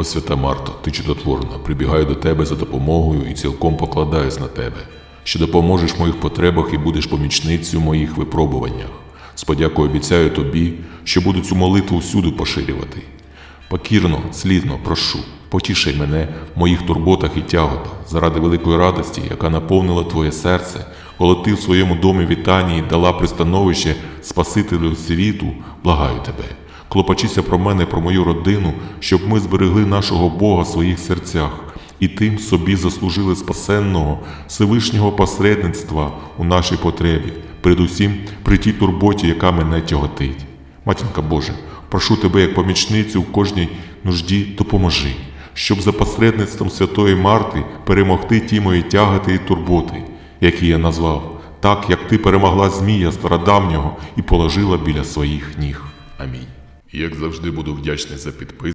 О свята Марто, ти чудотворна, прибігаю до тебе за допомогою і цілком покладаюсь на тебе, що допоможеш в моїх потребах і будеш помічницею в моїх випробуваннях. З подякою обіцяю тобі, що буду цю молитву всюди поширювати. Покірно, слідно, прошу, потішай мене в моїх турботах і тяготах заради великої радості, яка наповнила твоє серце, коли ти в своєму домі Вітанії дала пристановище Спасителю світу, благаю тебе. Клопочися про мене, про мою родину, щоб ми зберегли нашого Бога в своїх серцях і тим собі заслужили спасенного Всевишнього посередництва у нашій потребі, передусім при тій турботі, яка мене тяготить. Матінка Божа, прошу тебе як помічницю в кожній нужді допоможи, щоб за посередництвом Святої Марти перемогти ті мої тяготи і турботи, які я назвав, так як ти перемогла Змія стародавнього і положила біля своїх ніг. Амінь. Як завжди буду вдячний за підписку.